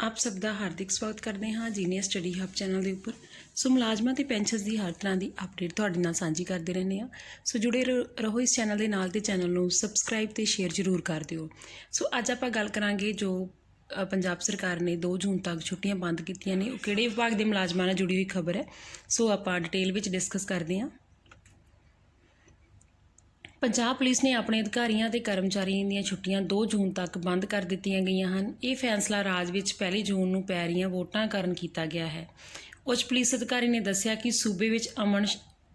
ਆਪ ਸਭ ਦਾ ਹਾਰਦਿਕ ਸਵਾਗਤ ਕਰਦੇ ਹਾਂ ਜੀਨੀਅਰ ਸਟੱਡੀ ਹੱਬ ਚੈਨਲ ਦੇ ਉੱਪਰ। ਸੋ ਮੁਲਾਜ਼ਮਾਂ ਤੇ ਪੈਨਸ਼ਨਸ ਦੀ ਹਰ ਤਰ੍ਹਾਂ ਦੀ ਅਪਡੇਟ ਤੁਹਾਡੇ ਨਾਲ ਸਾਂਝੀ ਕਰਦੇ ਰਹਿੰਦੇ ਹਾਂ। ਸੋ ਜੁੜੇ ਰਹੋ ਰਹੋ ਇਸ ਚੈਨਲ ਦੇ ਨਾਲ ਤੇ ਚੈਨਲ ਨੂੰ ਸਬਸਕ੍ਰਾਈਬ ਤੇ ਸ਼ੇਅਰ ਜ਼ਰੂਰ ਕਰ ਦਿਓ। ਸੋ ਅੱਜ ਆਪਾਂ ਗੱਲ ਕਰਾਂਗੇ ਜੋ ਪੰਜਾਬ ਸਰਕਾਰ ਨੇ 2 ਜੂਨ ਤੱਕ ਛੁੱਟੀਆਂ ਬੰਦ ਕੀਤੀਆਂ ਨੇ। ਉਹ ਕਿਹੜੇ ਵਿਭਾਗ ਦੇ ਮੁਲਾਜ਼ਮਾਂ ਨਾਲ ਜੁੜੀ ਹੋਈ ਖਬਰ ਹੈ। ਸੋ ਆਪਾਂ ਡਿਟੇਲ ਵਿੱਚ ਡਿਸਕਸ ਕਰਦੇ ਹਾਂ। ਪੰਜਾਬ ਪੁਲਿਸ ਨੇ ਆਪਣੇ ਅਧਿਕਾਰੀਆਂ ਤੇ ਕਰਮਚਾਰੀਆਂ ਦੀਆਂ ਛੁੱਟੀਆਂ 2 ਜੂਨ ਤੱਕ ਬੰਦ ਕਰ ਦਿੱਤੀਆਂ ਗਈਆਂ ਹਨ। ਇਹ ਫੈਸਲਾ ਰਾਜ ਵਿੱਚ 1 ਜੂਨ ਨੂੰ ਪੈ ਰਹੀਆਂ ਵੋਟਾਂ ਕਾਰਨ ਕੀਤਾ ਗਿਆ ਹੈ। ਉੱਚ ਪੁਲਿਸ ਅਧਿਕਾਰੀ ਨੇ ਦੱਸਿਆ ਕਿ ਸੂਬੇ ਵਿੱਚ ਅਮਨ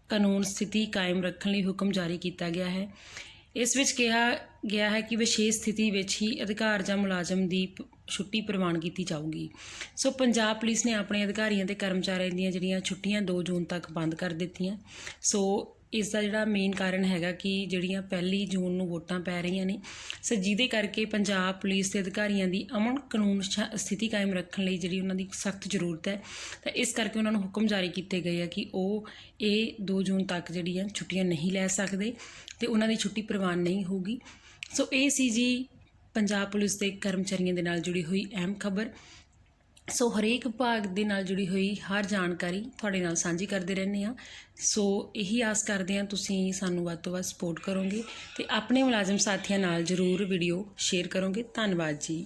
ਕਾਨੂੰਨ ਸਥਿਤੀ ਕਾਇਮ ਰੱਖਣ ਲਈ ਹੁਕਮ ਜਾਰੀ ਕੀਤਾ ਗਿਆ ਹੈ। ਇਸ ਵਿੱਚ ਕਿਹਾ ਗਿਆ ਹੈ ਕਿ ਵਿਸ਼ੇਸ਼ ਸਥਿਤੀ ਵਿੱਚ ਹੀ ਅਧਿਕਾਰ ਜਾਂ ਮੁਲਾਜ਼ਮ ਦੀ ਪ- ਛੁੱਟੀ ਪ੍ਰਵਾਨ ਕੀਤੀ ਜਾਊਗੀ। ਸੋ ਪੰਜਾਬ ਪੁਲਿਸ ਨੇ ਆਪਣੇ ਅਧਿਕਾਰੀਆਂ ਤੇ ਕਰਮਚਾਰੀਆਂ ਦੀਆਂ ਜਿਹੜੀਆਂ ਛੁੱਟੀਆਂ 2 ਜੂਨ ਤੱਕ ਬੰਦ ਕਰ ਦਿੱਤੀਆਂ। ਸੋ ਇਸ ਦਾ ਜਿਹੜਾ ਮੇਨ ਕਾਰਨ ਹੈਗਾ ਕਿ ਜਿਹੜੀਆਂ ਪਹਿਲੀ ਜੂਨ ਨੂੰ ਵੋਟਾਂ ਪੈ ਰਹੀਆਂ ਨੇ, ਸੋ ਜਿਹਦੇ ਕਰਕੇ ਪੰਜਾਬ ਪੁਲਿਸ ਦੇ ਅਧਿਕਾਰੀਆਂ ਦੀ ਅਮਨ ਕਾਨੂੰਨ ਸ਼- ਸਥਿਤੀ ਕਾਇਮ ਰੱਖਣ ਲਈ ਜਿਹੜੀ ਉਹਨਾਂ ਦੀ ਸਖਤ ਜ਼ਰੂਰਤ ਹੈ, ਤਾਂ ਇਸ ਕਰਕੇ ਉਹਨਾਂ ਨੂੰ ਹੁਕਮ ਜਾਰੀ ਕੀਤੇ ਗਏ ਆ ਕਿ ਉਹ ਇਹ 2 ਜੂਨ ਤੱਕ ਜਿਹੜੀਆਂ ਛੁੱਟੀਆਂ ਨਹੀਂ ਲੈ ਸਕਦੇ ਤੇ ਉਹਨਾਂ ਦੀ ਛੁੱਟੀ ਪ੍ਰਵਾਨ ਨਹੀਂ ਹੋਊਗੀ। ਸੋ ਇਹ ਸੀ ਜੀ ਪੰਜਾਬ ਪੁਲਿਸ ਦੇ ਕਰਮਚਾਰੀਆਂ ਦੇ ਨਾਲ ਜੁੜੀ ਹੋਈ ਅਹਿਮ ਖਬਰ। ਸੋ ਹਰੇਕ ਵਿਭਾਗ ਦੇ ਨਾਲ ਜੁੜੀ ਹੋਈ ਹਰ ਜਾਣਕਾਰੀ ਤੁਹਾਡੇ ਨਾਲ ਸਾਂਝੀ ਕਰਦੇ ਰਹਿੰਦੇ ਹਾਂ। ਸੋ ਇਹੀ ਆਸ ਕਰਦੇ ਹਾਂ ਤੁਸੀਂ ਸਾਨੂੰ ਵੱਧ ਤੋਂ ਵੱਧ ਸਪੋਰਟ ਕਰੋਗੇ ਤੇ ਆਪਣੇ ਮੁਲਾਜ਼ਮ ਸਾਥੀਆਂ ਨਾਲ ਜਰੂਰ ਵੀਡੀਓ ਸ਼ੇਅਰ ਕਰੋਗੇ। ਧੰਨਵਾਦ ਜੀ।